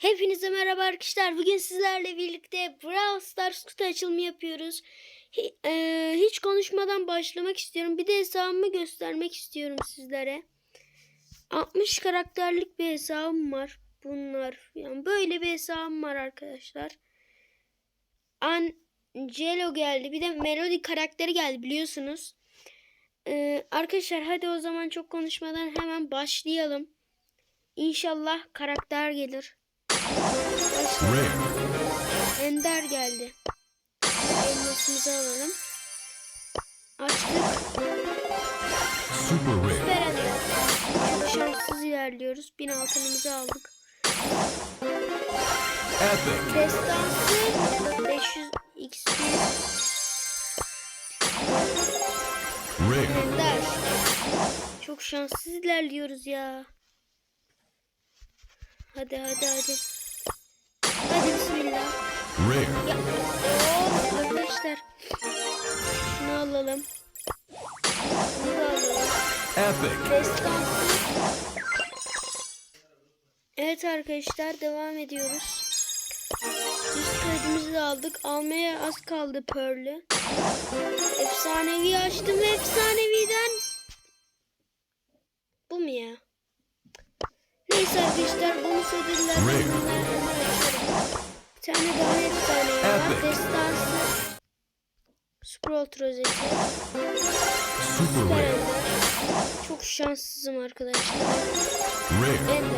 Hepinize merhaba arkadaşlar. Bugün sizlerle birlikte Brawl Stars kutu açılımı yapıyoruz. Hi- eee, hiç konuşmadan başlamak istiyorum. Bir de hesabımı göstermek istiyorum sizlere. 60 karakterlik bir hesabım var. Bunlar yani böyle bir hesabım var arkadaşlar. Angelo geldi. Bir de Melody karakteri geldi biliyorsunuz. Eee, arkadaşlar hadi o zaman çok konuşmadan hemen başlayalım. İnşallah karakter gelir. Ender geldi. Elmasımızı alalım. Açtık. Super rare. Süper Ender. Çok şanssız ilerliyoruz. Bin altınımızı aldık. Epic. Destansı 500 XP. Rare. Ender. Çok şanssız ilerliyoruz ya. Hadi hadi hadi. Ya, oo, arkadaşlar. Şunu alalım. Bunu da alalım. Epic. Destansı. Evet arkadaşlar devam ediyoruz. Üst kredimizi de aldık. Almaya az kaldı Pearl'ü. Efsanevi açtım ve efsaneviden. Bu mu ya? Neyse arkadaşlar bonus ödüller. Bir tane daha efsanevi var. Epic. Destansı. Sprout rozeti. Super Süper rare. Çok şanssızım arkadaşlar. Rare. Ender.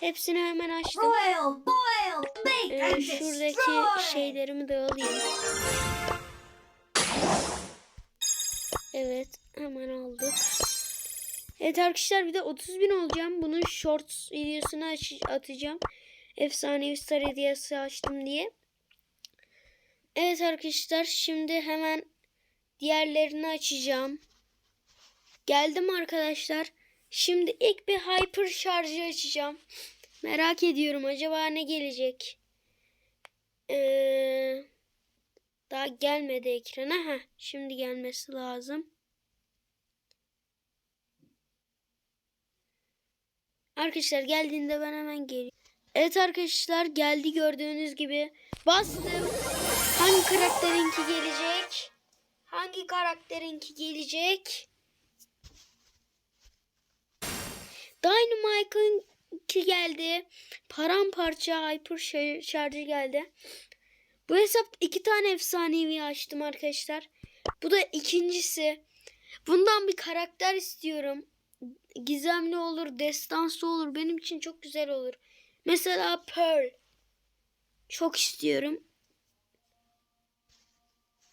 Hepsini hemen açtım. Boil, boil, bake Ee, and şuradaki destroy. şeylerimi de alayım. Evet hemen aldık. Evet arkadaşlar bir de 30 bin olacağım. Bunun shorts videosunu atacağım. Efsanevi star hediyesi açtım diye. Evet arkadaşlar şimdi hemen diğerlerini açacağım. Geldim arkadaşlar. Şimdi ilk bir hyper şarjı açacağım. Merak ediyorum acaba ne gelecek? Ee, daha gelmedi ekrana. Heh, şimdi gelmesi lazım. Arkadaşlar geldiğinde ben hemen geliyorum. Evet arkadaşlar geldi gördüğünüz gibi. Bastım. Hangi karakterinki gelecek? Hangi karakterinki gelecek? Dynamite'ın ki geldi. Paramparça Hyper şar- şarjı geldi. Bu hesapta iki tane efsanevi açtım arkadaşlar. Bu da ikincisi. Bundan bir karakter istiyorum. Gizemli olur, destansı olur. Benim için çok güzel olur. Mesela Pearl. Çok istiyorum.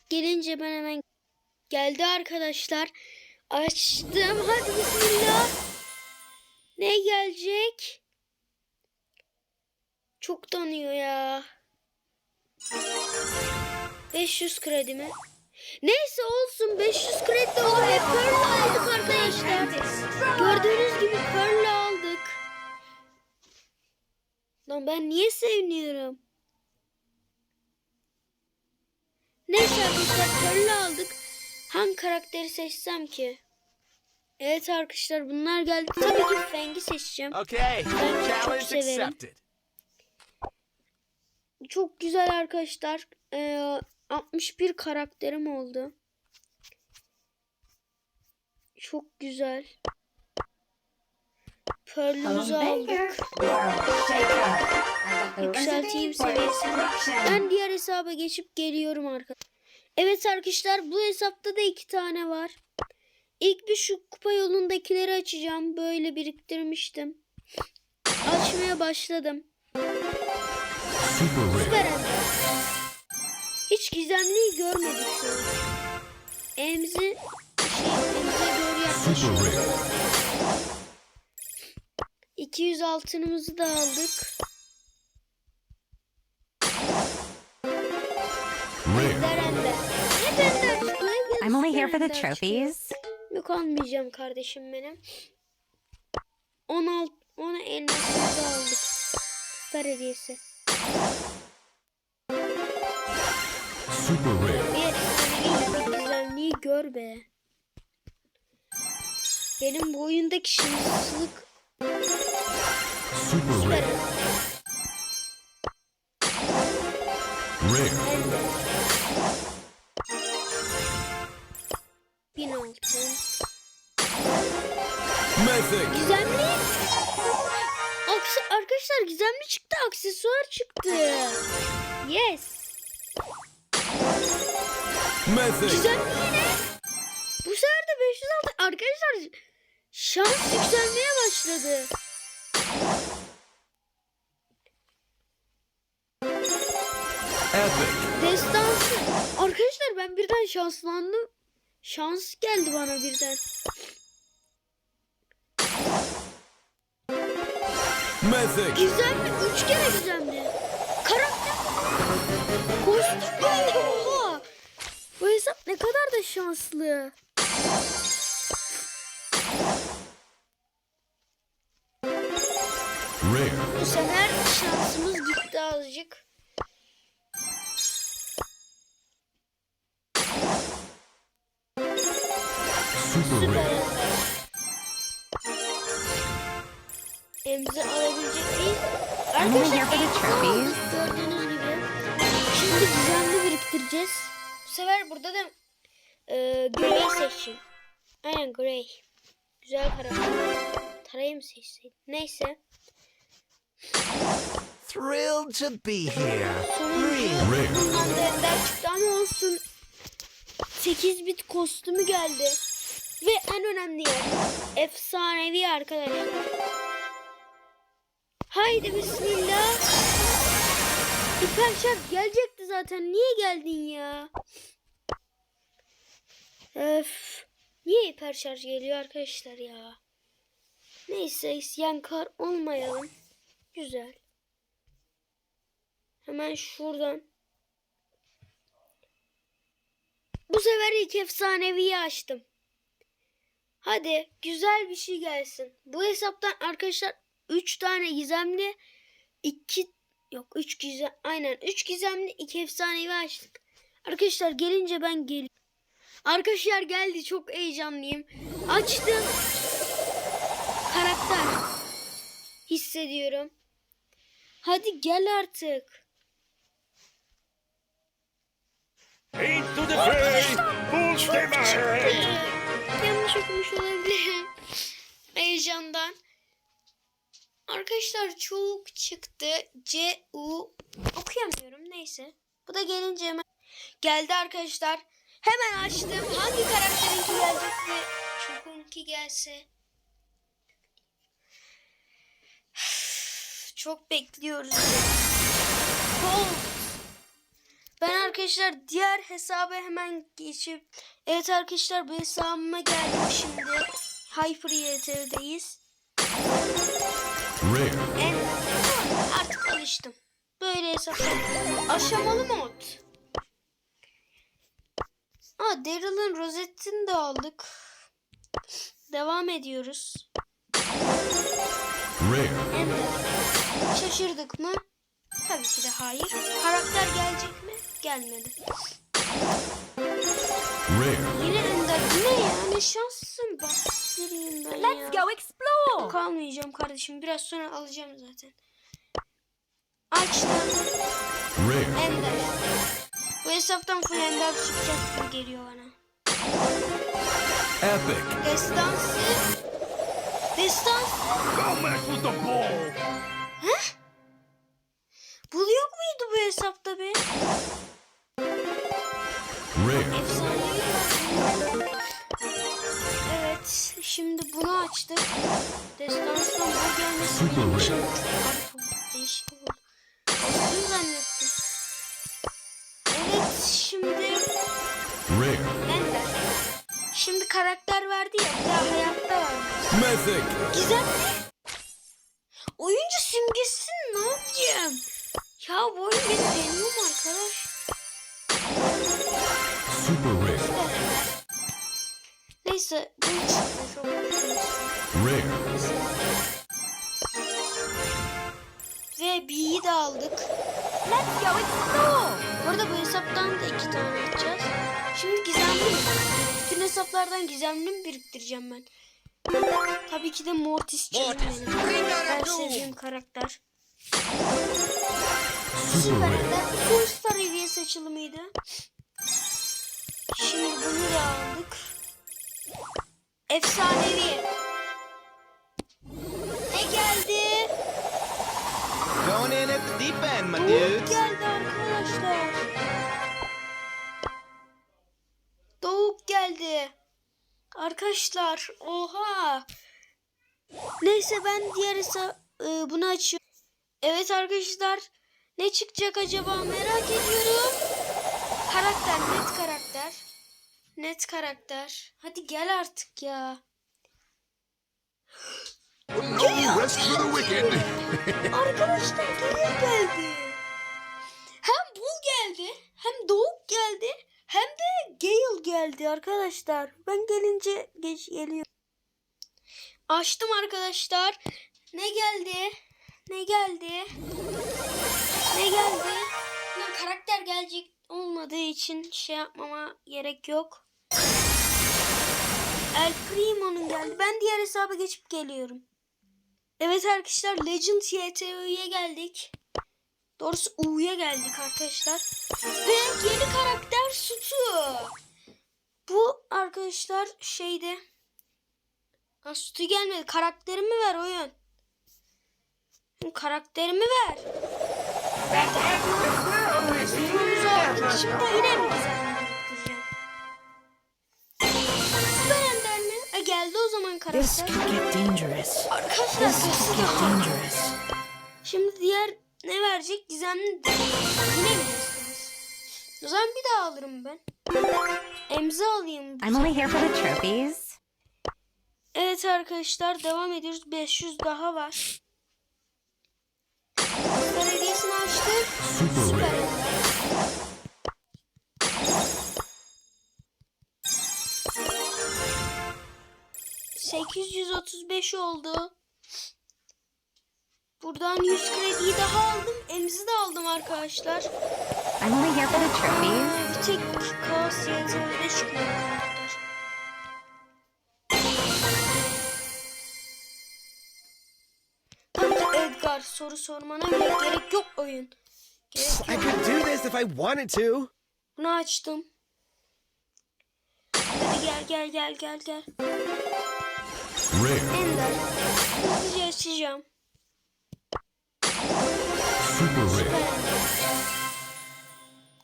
Gelince ben hemen geldi arkadaşlar. Açtım. Hadi bismillah. Ne gelecek? Çok donuyor ya. 500 kredi mi? Neyse olsun 500 kredi de olur. Pearl aldık arkadaşlar. Gördüğünüz gibi Pearl. Lan ben niye seviniyorum? Neyse arkadaşlar Pearl aldık. Hangi karakteri seçsem ki? Evet arkadaşlar bunlar geldi. Tabii ki Feng'i seçeceğim. Okay, Ben çok severim. accepted. Çok güzel arkadaşlar. Ee, 61 karakterim oldu. Çok güzel. Pearl'ümüzü aldık. Yükselteyim seviyesini. Ben diğer hesaba geçip geliyorum arkadaşlar. Evet arkadaşlar bu hesapta da iki tane var. İlk bir şu kupa yolundakileri açacağım. Böyle biriktirmiştim. Açmaya başladım. Super Ender. Hiç gizemliyi görmedik şu an. Elimizi şey, elimize doğru Super rare. 200 altınımızı da aldık. I'm only here for the trophies. Yok almayacağım kardeşim benim. 16 10 elmasımızı aldık. Star hediyesi. Super rare. Bir güzelliği gör be. Benim bu oyundaki şanssızlık Super rare. Rare. Bin altın. Mythic. Gizemli. Aksi, arkadaşlar gizemli çıktı. Aksesuar çıktı. Yes. Mythic. Gizemli yine. Bu sefer de 506. Arkadaşlar şans yükselmeye başladı. Epic. Destansı. Arkadaşlar ben birden şanslandım. Şans geldi bana birden. Mythic. Gizemli. Üç kere gizemli. Karakter. Kostüm geldi. Oha. Bu hesap ne kadar da şanslı. Bu sefer şansımız gitti azıcık. Super Süper. rare. Emzi alabilecek miyiz? Arkadaşlar aldık gördüğünüz gibi. Şimdi gizemli biriktireceğiz. Bu sefer burada da e, Grey seçeyim. Aynen Grey. Güzel karakter. Tarayı mı seçseydim? Neyse. Thrilled to be here. Rare. bundan olsun. 8 bit kostümü geldi. Ve en önemli yer. Efsanevi arkadaşlar. Haydi bismillah. İper şart gelecekti zaten. Niye geldin ya? Öf. Niye hiper şarj geliyor arkadaşlar ya? Neyse isyankar olmayalım. Güzel. Hemen şuradan. Bu sefer ilk efsaneviyi açtım. Hadi güzel bir şey gelsin. Bu hesaptan arkadaşlar 3 tane gizemli 2 yok 3 gizem aynen 3 gizemli 2 efsanevi açtık. Arkadaşlar gelince ben gel. Arkadaşlar geldi çok heyecanlıyım. Açtım. Karakter. Hissediyorum. Hadi gel artık. Into the ahead! Yanlış okumuş olabilirim. Heyecandan. Arkadaşlar çok çıktı. C U okuyamıyorum neyse. Bu da gelince hemen geldi arkadaşlar. Hemen açtım. Hangi karakterinki gelecek ve çukunki gelse. Çok bekliyoruz. Colt. Ben arkadaşlar diğer hesaba hemen geçip evet arkadaşlar bu hesabıma geldim şimdi. Hyper YT'deyiz. Rare. En artık alıştım. Böyle hesaplar. Aşamalı mod. Aa Daryl'ın rozetini de aldık. Devam ediyoruz. Rare. Ender. Şaşırdık mı? Tabii ki de hayır. Karakter gelecek mi? Gelmedi. Rare. Yine Ender. Ne ya? Ne şanssın. Bastırayım ben ya. Let's go explore. Kalmayacağım kardeşim. Biraz sonra alacağım zaten. Açtım. Rare. Ender. Bu hesaptan full Ender çıkacak gibi geliyor bana. Epic. Destansı. Destans. Don't mess with the ball! Bul yok muydu bu hesapta be? Rare. Evet. Şimdi bunu açtık. Destanstan bu gelmesi Super rare. değişik oldu. Bunu zannettim. Evet şimdi Rare. Ender. Şimdi karakter verdi ya Mythic. Gizem Oyuncu simgesi ne yapacağım? Ya bu oyun beni deniyor mu arkadaş? Super rare. Neyse. Rare. Ve B'yi de aldık. Let's go explore. Bu arada bu hesaptan da iki tane atacağız. Şimdi gizemli? Bütün hesaplardan gizemli mi biriktireceğim ben? Tabii ki de Mortis benim. Ben sevdiğim karakter. Karakter Superstar hediyesi açılımıydı. Şimdi bunu da aldık. Efsanevi. Ne geldi? Going in at the deep end, my dudes. geldi arkadaşlar. Doğuk geldi. Arkadaşlar oha. Neyse ben diğer hesa- e, bunu açıyorum. Evet arkadaşlar ne çıkacak acaba merak ediyorum. Karakter net karakter. Net karakter. Hadi gel artık ya. Wicked. Arkadaşlar geliyor geldi. Hem Bul geldi, hem Doğuk geldi, hem de Gale geldi arkadaşlar. Ben gelince geç geliyor. Açtım arkadaşlar. Ne geldi? Ne geldi? Ne geldi? Lan karakter gelecek olmadığı için şey yapmama gerek yok. El Primo'nun geldi. Ben diğer hesaba geçip geliyorum. Evet arkadaşlar Legend YTÖ'ye geldik. Doğrusu U'ya geldik arkadaşlar. Ve yeni karakter Sutu. Bu arkadaşlar şeyde. Ha Sutu gelmedi. Karakterimi ver oyun. Şimdi Karakterimi ver. Aldık. Şimdi yine mi güzel? Süper Ender mi? E, geldi o zaman karakter. Arkadaşlar. Şimdi diğer ne verecek? Gizemli Yine mi diyorsunuz? O zaman bir daha alırım ben. Emzi alayım. I'm only here for the trophies. Evet arkadaşlar devam ediyoruz. 500 daha var. Süper hediyesini açtık. Super Süper rare. Ender. ...835 oldu. Buradan 100 krediyi daha aldım. Emzi de aldım arkadaşlar. I'm only here for the trophies. Bir tek kaos. Tabii ki Edgar soru sormana bile gerek yok oyun. Gerek I yok. could do this if I wanted to. Bunu açtım. Hadi gel gel gel gel gel. Rare. Ender. Hızlıca açacağım. Super. Ender.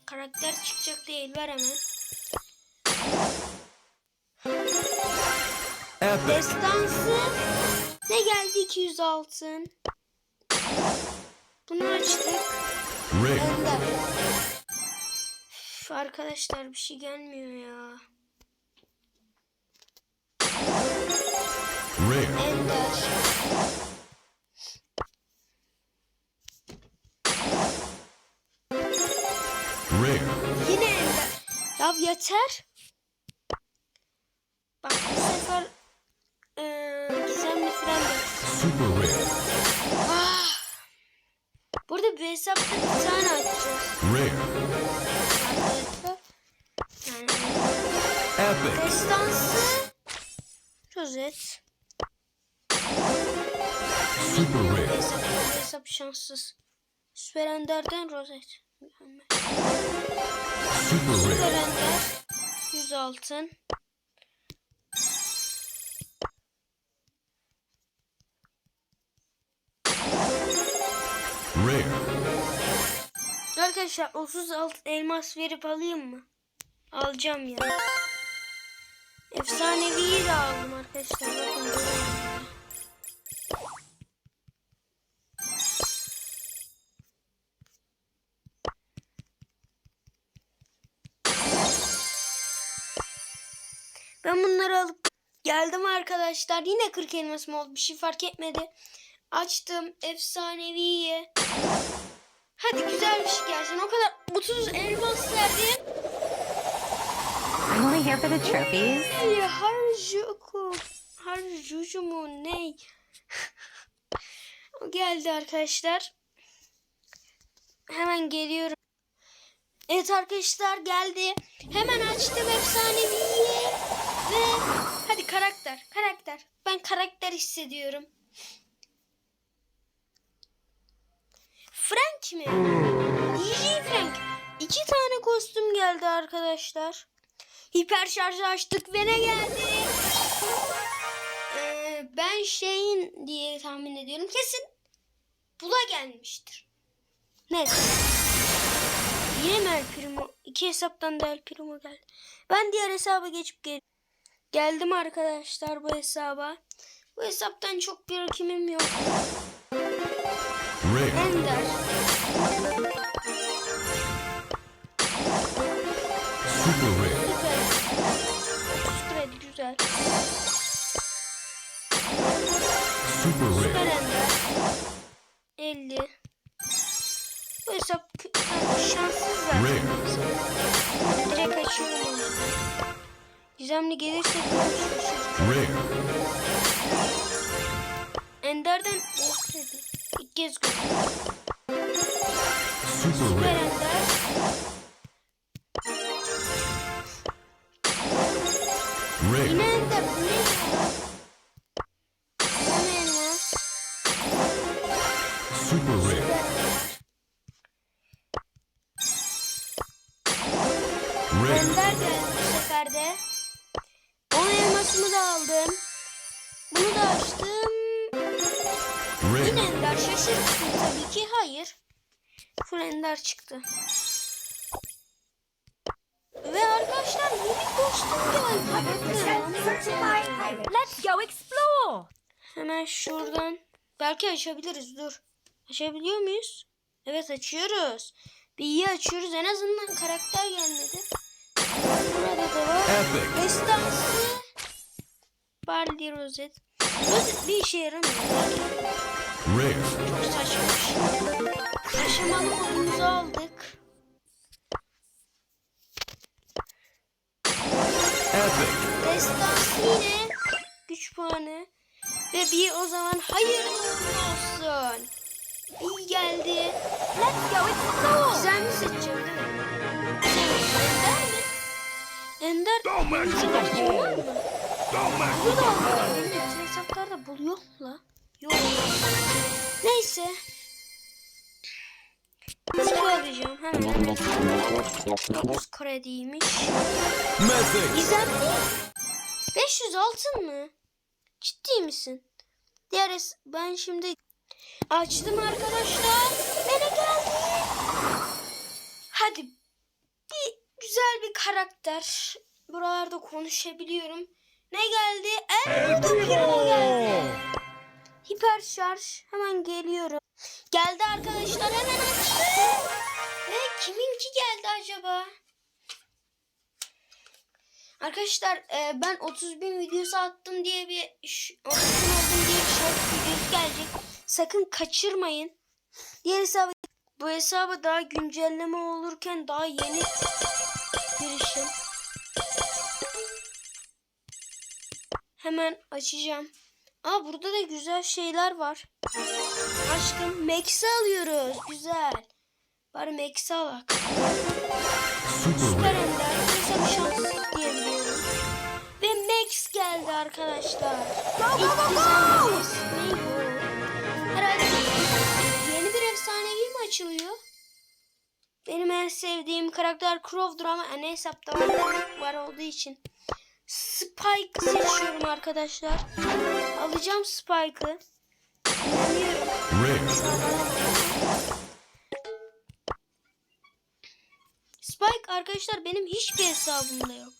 Karakter çıkacak değil ver hemen. Epic. Destansı ne geldi 200 altın. Bunu açtık. Ender. Üf, arkadaşlar bir şey gelmiyor ya. Rare. Ender. Ya yeter. Bak bu sefer eee gizemli fren de. Super rare. Ah. Burada bir hesapta bir tane açacağız. Rare. Epic. destansı. Rozet. Super rare. Hesap, şanssız. Süper Ender'den rozet. Super rare. Ender. 100 altın. Rare. Arkadaşlar 30 alt elmas verip alayım mı? Alacağım ya. Efsaneviyi de aldım arkadaşlar. Bakın Ben bunları alıp geldim arkadaşlar. Yine 40 elmasım oldu. Bir şey fark etmedi. Açtım efsaneviyi. Hadi güzel bir şey gelsin. O kadar 30 elmas verdim. I'm only here for the trophies. Ey harcuku. Harcucu mu ne? o geldi arkadaşlar. Hemen geliyorum. Evet arkadaşlar geldi. Hemen açtım efsaneviyi. Ve hadi Hadi karakter. Karakter. Hissediyorum. Frank mi? DJ Frank. İki tane kostüm geldi arkadaşlar. Hiper şarjı açtık ve ne geldi? Ee, ben şeyin diye tahmin ediyorum. Kesin bula gelmiştir. Neyse. Yine mi Primo? İki hesaptan da El Primo geldi. Ben diğer hesaba geçip gel geldim arkadaşlar bu hesaba. Bu hesaptan çok bir rakibim yok. Ender. Super rare. Süper. 30 kredi güzel. Super Süper rare. Ender. 50. Gizemli gelirse. Ender'den? İlk kez. Super rare. Ender. Rare. Yine Ender. Super. Rare. Şaşırttım tabii ki. Hayır. Full Ender çıktı. Ve arkadaşlar yeni kostüm geldi. Let's go explore. Hemen şuradan. Belki açabiliriz. Dur. Açabiliyor muyuz? Evet açıyoruz. Bir iyi açıyoruz. En azından karakter gelmedi. Burada da var. Epic. Destansı. Barley rozet. Bir işe yaramıyor. Rare. Çok saçma. Aşamalı modumuzu aldık. Epic. Destansı yine. Güç puanı. Ve bir o zaman hayırlı olsun. İyi geldi. Let's go explore. Güzel mi seçeceğim değil mi? Ender mi? Ender with Ender? Don't mess Bütün hesaplarda bul yok mu la? Yok. Neyse. Tıkı alacağım hemen. 9 krediymiş. Gizemli. 500 altın mı? Ciddi misin? Diğer es- ben şimdi açtım arkadaşlar. Bana geldi. Hadi bir güzel bir karakter. Buralarda konuşabiliyorum. Ne geldi? El Primo geldi. Hiper şarj. Hemen geliyorum. Geldi arkadaşlar hemen açtım. Ve kiminki geldi acaba? Arkadaşlar e, ben 30 bin videosu attım diye bir ş- 30 bin oldum diye bir short videosu gelecek. Sakın kaçırmayın. Diğer hesabı bu hesabı daha güncelleme olurken daha yeni girişim. Hemen açacağım. Aa burada da güzel şeyler var. Aşkım Max'i alıyoruz. Güzel. Bari Max'i alak. Süper. Ender. Bir şans diyebiliyorum. Ve Max geldi arkadaşlar. Go go go go! Herhalde yeni bir efsanevi mi açılıyor? Benim en sevdiğim karakter Crow'dur ama ana hesapta var olduğu için. Spike seçiyorum arkadaşlar. Alacağım Spike'ı. Spike arkadaşlar benim hiçbir hesabımda yok.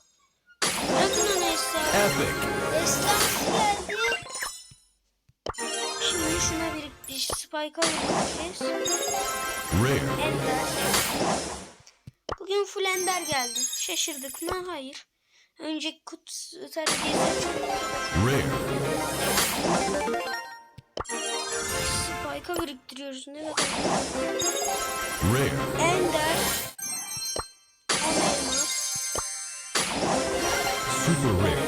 Bırakın ana hesabı. Destansı geldi. Şimdi şuna bir Spike'a. Rare. Ender. Bugün full Ender geldi. Şaşırdık mı? Hayır. Önceki kutu tarihiyesi Rare. Spike'a biriktiriyoruz. Ne kadar? Rare. Ender. Super rare.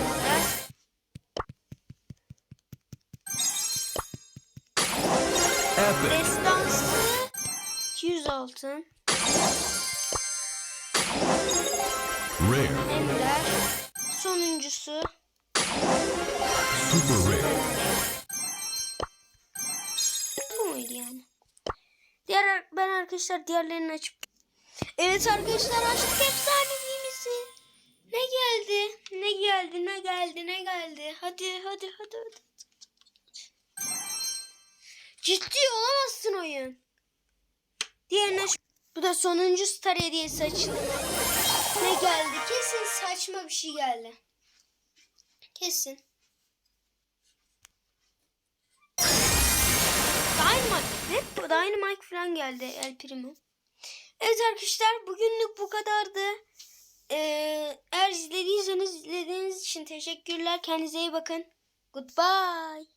Epic. Destansı 200 altın. Rare. Ender. Sonuncusu Super rare. Bu muydu yani? Diğer ben arkadaşlar diğerlerini açıp Evet arkadaşlar açtık efsaneliğimizi. Ne geldi? Ne geldi? Ne geldi? Ne geldi? Hadi hadi hadi hadi. Ciddi olamazsın oyun. Diğerine Bu da sonuncu star hediyesi açıldı. Ne geldi? Kesin saçma bir şey geldi. Kesin. Dynamite. Hep Dynamite falan geldi El Primo. Evet arkadaşlar bugünlük bu kadardı. Ee, eğer izlediyseniz izlediğiniz için teşekkürler. Kendinize iyi bakın. Goodbye.